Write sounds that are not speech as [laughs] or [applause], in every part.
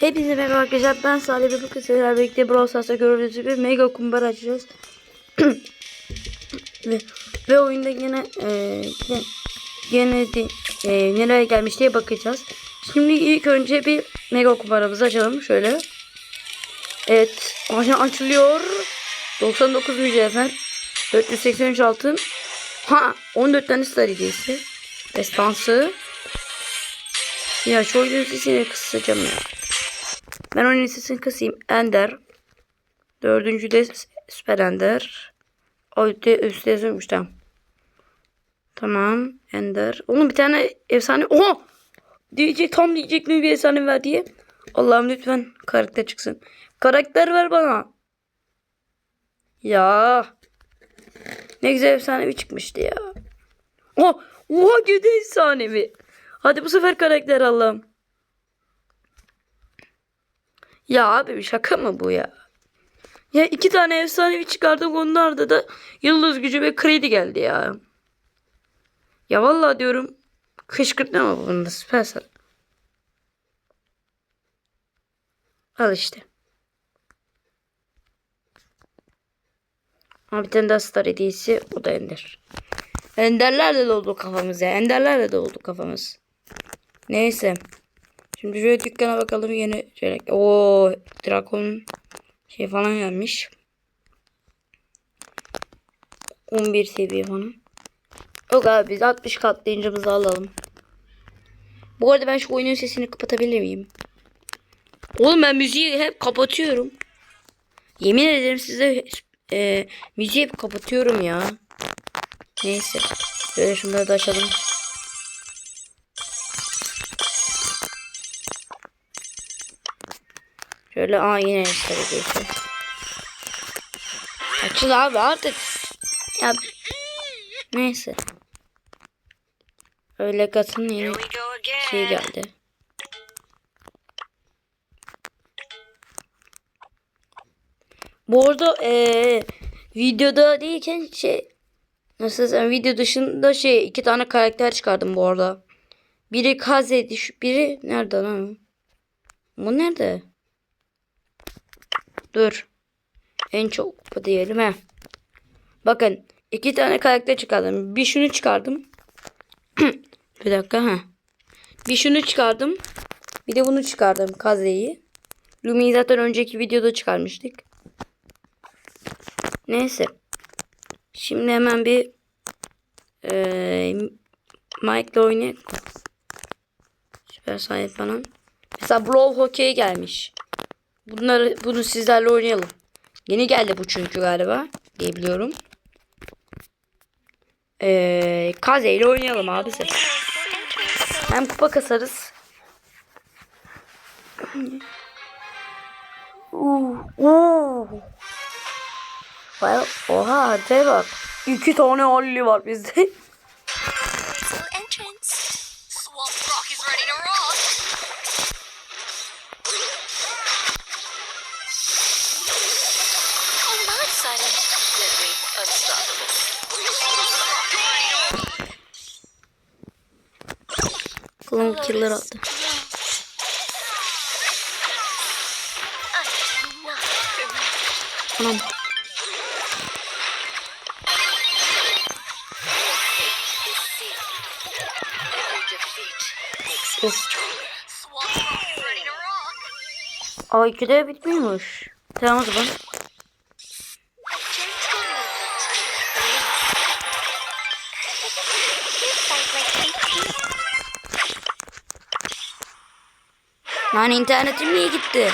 Hepinize merhaba arkadaşlar. Ben Salih ve bugün sizlerle birlikte Brawl Stars'ta gördüğünüz gibi mega kumbara açacağız. [clears throat] ve, ve oyunda yine e, yine de, e, nereye gelmiş diye bakacağız. Şimdi ilk önce bir mega kumbaramızı açalım. Şöyle. Evet. Aşağı açılıyor. 99 mücevher. 483 altın. Ha 14 tane star hediyesi. Destansı. Ya şu oyunun sesini kısacağım ya. Ben oyunun sesini kısayım. Ender. Dördüncü de Süper Ender. O üstte yazıyormuş tamam. Tamam. Ender. Onun bir tane efsane. Oha! Diyecek tam diyecek mi bir efsane ver diye. Allah'ım lütfen karakter çıksın. Karakter ver bana. Ya. Ne güzel efsanevi çıkmıştı ya. Oh, oha gidi efsanevi. Hadi bu sefer karakter Allah'ım. Ya abi bir şaka mı bu ya? Ya iki tane efsanevi çıkardım onlarda da yıldız gücü ve kredi geldi ya. Ya vallahi diyorum kışkırtma mı bunda süpersel. Al işte. Ha bir tane daha star hediyesi o da ender. Enderlerle doldu kafamız ya. Enderlerle doldu kafamız. Neyse. Şimdi şöyle dükkana bakalım yeni şeyler. Oo, Dragon şey falan gelmiş. 11 seviye falan. Yok abi biz 60 katlayıncımızı alalım. Bu arada ben şu oyunun sesini kapatabilir miyim? Oğlum ben müziği hep kapatıyorum. Yemin ederim size e, müziği hep kapatıyorum ya. Neyse. Şöyle şunları da açalım. Şöyle aa yine işte Açıl abi artık. Ya neyse. Öyle katın yeni şey geldi. Bu arada eee videoda değilken şey nasıl desem video dışında şey iki tane karakter çıkardım bu arada. Biri Kaze, düş- biri nerede lan? Bu nerede? Dur. En çok bu diyelim he. Bakın iki tane karakter çıkardım. Bir şunu çıkardım. [clears throat] bir dakika ha. Bir şunu çıkardım. Bir de bunu çıkardım Kaze'yi. Lumi'yi zaten önceki videoda çıkarmıştık. Neyse. Şimdi hemen bir eee Mike'la oynayalım. Süper sahip falan. Mesela Brawl Hockey gelmiş. Bunları bunu sizlerle oynayalım. Yeni geldi bu çünkü galiba diye biliyorum. Ee, Kaze ile oynayalım abi siz. Hem kupa kasarız. Uh, uh. Vay, oha hadi bak. İki tane halli var bizde. [laughs] ready to rock. Aa ikide bitmiyormuş. Tamam o zaman. Lan internetim niye gitti?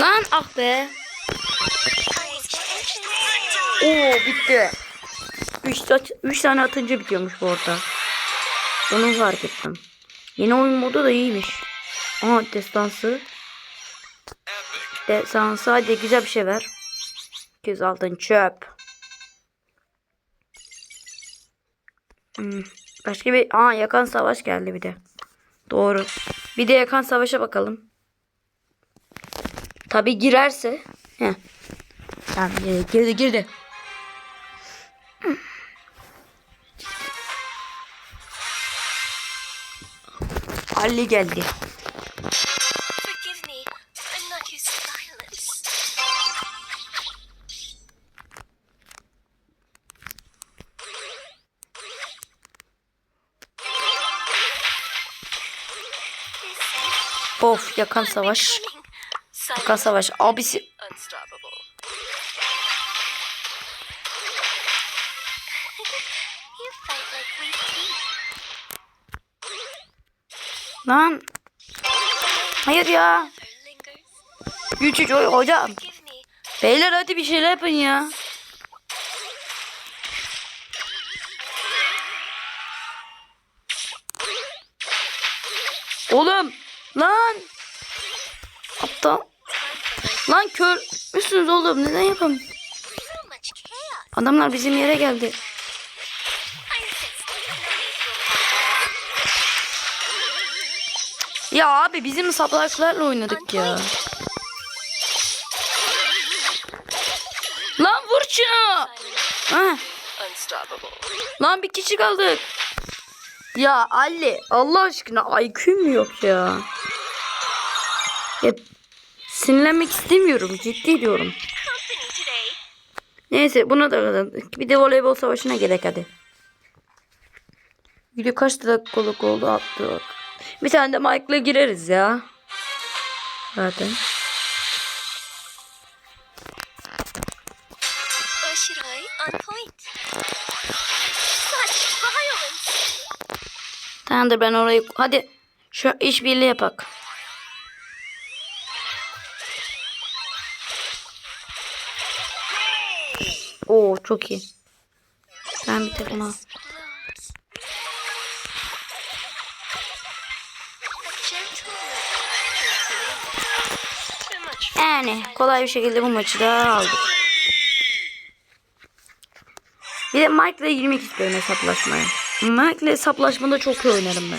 Lan ah be. Oo bitti. 3 üç tane atınca bitiyormuş bu arada. Onu fark ettim. Yeni oyun modu da iyiymiş. Aha destansı. Destansı hadi güzel bir şey ver. 200 altın çöp. Hmm. Başka bir... Aa yakan savaş geldi bir de. Doğru. Bir de yakan savaşa bakalım. Tabi girerse. Heh. Tamam girdi girdi. girdi. Ali geldi. Of yakan savaş. Yakan savaş. Abisi. Lan. Hayır ya. Oy- hocam. Beyler hadi bir şeyler yapın ya. Oğlum. Lan. Aptal. Lan kör müsünüz oğlum? Neden chaos. Adamlar bizim yere geldi. Ya abi bizim saplaklarla oynadık ya. Lan vur şunu. Lan bir kişi kaldık. Ya Ali Allah aşkına IQ'm yok ya. ya. Sinirlenmek istemiyorum ciddi diyorum. Neyse buna da kazandık. Bir de voleybol savaşına gerek hadi. Video kaç dakikalık oldu attı. Bir tane de Mike'la gireriz ya. Zaten. Tamamdır ben orayı... Hadi şu işbirliği yapak. Oo çok iyi. Ben bir tek ona. Blows. A gentle Too much Yani kolay bir şekilde bu maçı da aldık. Bir de Mike'la girmek istiyorum hesaplaşmaya. Mike'la hesaplaşmada çok iyi oynarım ben.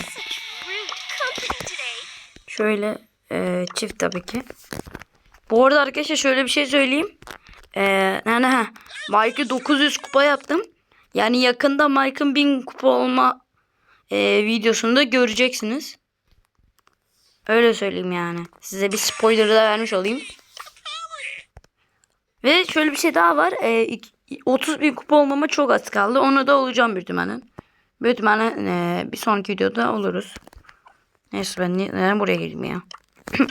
Şöyle e, çift tabii ki. Bu arada arkadaşlar şöyle bir şey söyleyeyim. E, yani ha, Mike'ı 900 kupa yaptım. Yani yakında Mike'ın 1000 kupa olma e, videosunu da göreceksiniz. Öyle söyleyeyim yani. Size bir spoiler da vermiş olayım. Ve şöyle bir şey daha var. E, ik- 30 bin kupa olmama çok az kaldı. Onu da olacağım büyük ihtimalle. Büyük ihtimalle e, bir sonraki videoda oluruz. Neyse ben neden buraya girdim ya? [coughs]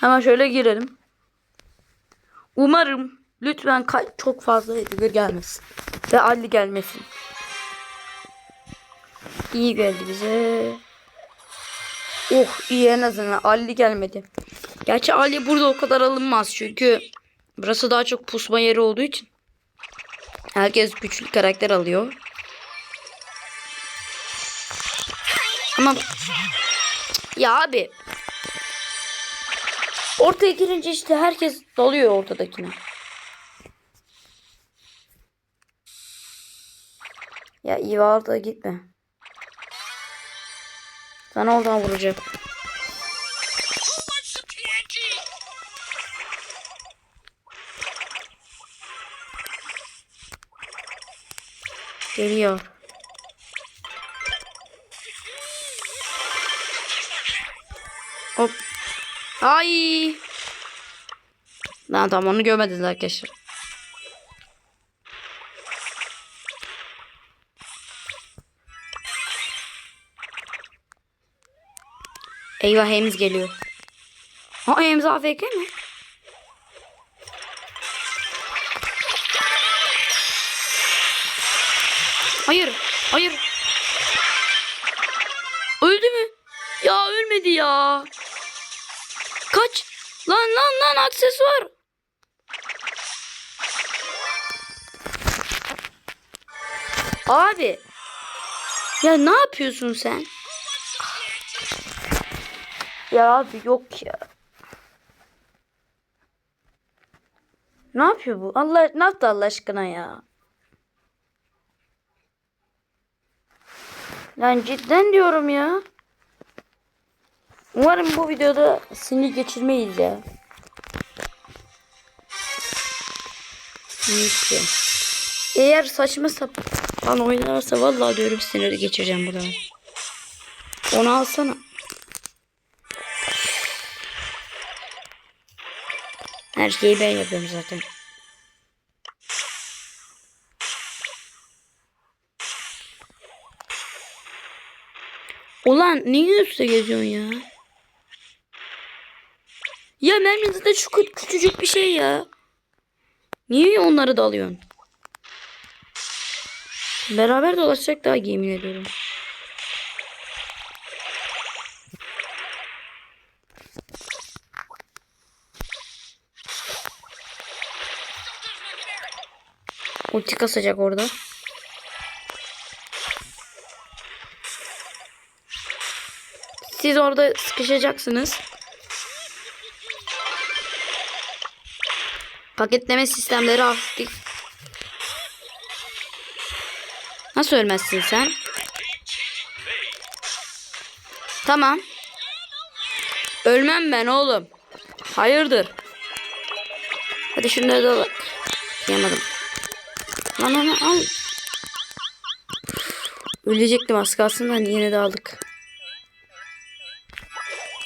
Hemen şöyle girelim. Umarım lütfen çok fazla Edgar gelmesin. Ve Ali gelmesin. İyi geldi bize. Oh iyi en azından Ali gelmedi. Gerçi Ali burada o kadar alınmaz çünkü burası daha çok pusma yeri olduğu için. Herkes güçlü karakter alıyor. Ama ya abi. Ortaya girince işte herkes dalıyor ortadakine. Ya iyi da gitme. Sana oradan vuracak. Geliyor. Ay. Lan tamam onu görmediniz arkadaşlar. Eyvah Hems geliyor. Ha Hems AFK mi? Hayır. Hayır. Öldü mü? Ya ölmedi ya. Kaç. Lan lan lan aksesuar. Abi. Ya ne yapıyorsun sen? Ya abi yok ya. Ne yapıyor bu? Allah ne yaptı Allah aşkına ya? Lan cidden diyorum ya. Umarım bu videoda sinir geçirmeyiz ya. Neyse. Eğer saçma sapan oynarsa vallahi diyorum sinir geçireceğim burada. Onu alsana. Her şeyi ben yapıyorum zaten. Ulan niye üstte geziyorsun ya? Ya mermi zaten şu kü- küçücük bir şey ya. Niye onları da alıyorsun? Beraber dolaşacak daha yemin ediyorum. Ulti kasacak orada. Siz orada sıkışacaksınız. Paketleme sistemleri aktif. Nasıl ölmezsin sen? Tamam. Ölmem ben oğlum. Hayırdır? Hadi şunları da al. Yamadım. Lan lan, al. Ölecektim az kalsın da yine de aldık.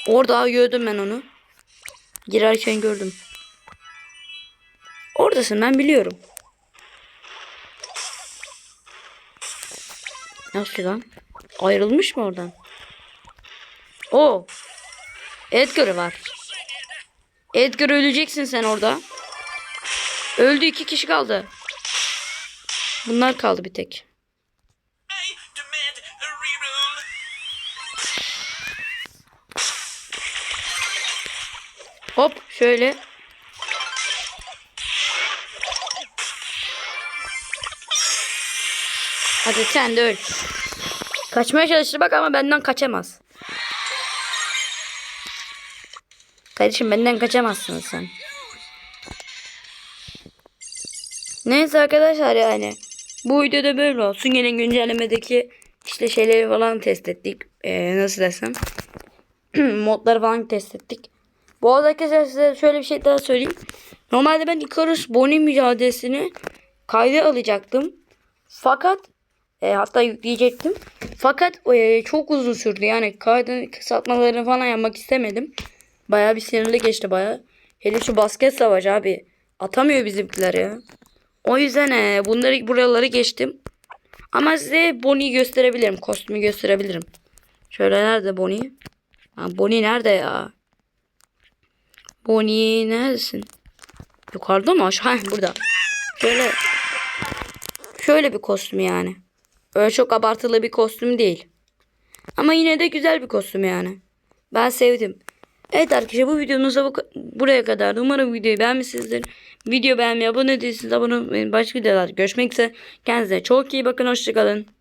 Orada gördüm ben onu. Girerken gördüm. Oradasın ben biliyorum. Nasıl lan? Ayrılmış mı oradan? O. Edgar var. Edgar öleceksin sen orada. Öldü iki kişi kaldı. Bunlar kaldı bir tek. Hop şöyle. Hadi sen de öl. Kaçmaya çalıştı bak ama benden kaçamaz. Kardeşim benden kaçamazsın sen. Neyse arkadaşlar yani. Bu videoda böyle olsun. Yine güncellemedeki işte şeyleri falan test ettik. Ee, nasıl desem. [clears throat] modları falan test ettik. Bu arada arkadaşlar size şöyle bir şey daha söyleyeyim. Normalde ben Icarus Bonnie mücadelesini kayda alacaktım. Fakat e, hatta yükleyecektim. Fakat e, çok uzun sürdü. Yani kaydın kısaltmalarını falan yapmak istemedim. Bayağı bir sinirli geçti bayağı. Hele şu basket savaşı abi. Atamıyor bizimkiler ya. O yüzden e, bunları buraları geçtim. Ama size Bonnie'yi gösterebilirim. Kostümü gösterebilirim. Şöyle nerede Bonnie? Ha, Bonnie nerede ya? Bonnie neredesin? Yukarıda mı? Aşağı [laughs] burada. Şöyle şöyle bir kostüm yani. Öyle çok abartılı bir kostüm değil. Ama yine de güzel bir kostüm yani. Ben sevdim. Evet arkadaşlar bu videomuzda bu, buraya kadar. Umarım videoyu beğenmişsinizdir. Video beğenmeyi, abone değilseniz abone olmayı. Başka videolar görüşmek üzere. Kendinize çok iyi bakın. Hoşçakalın.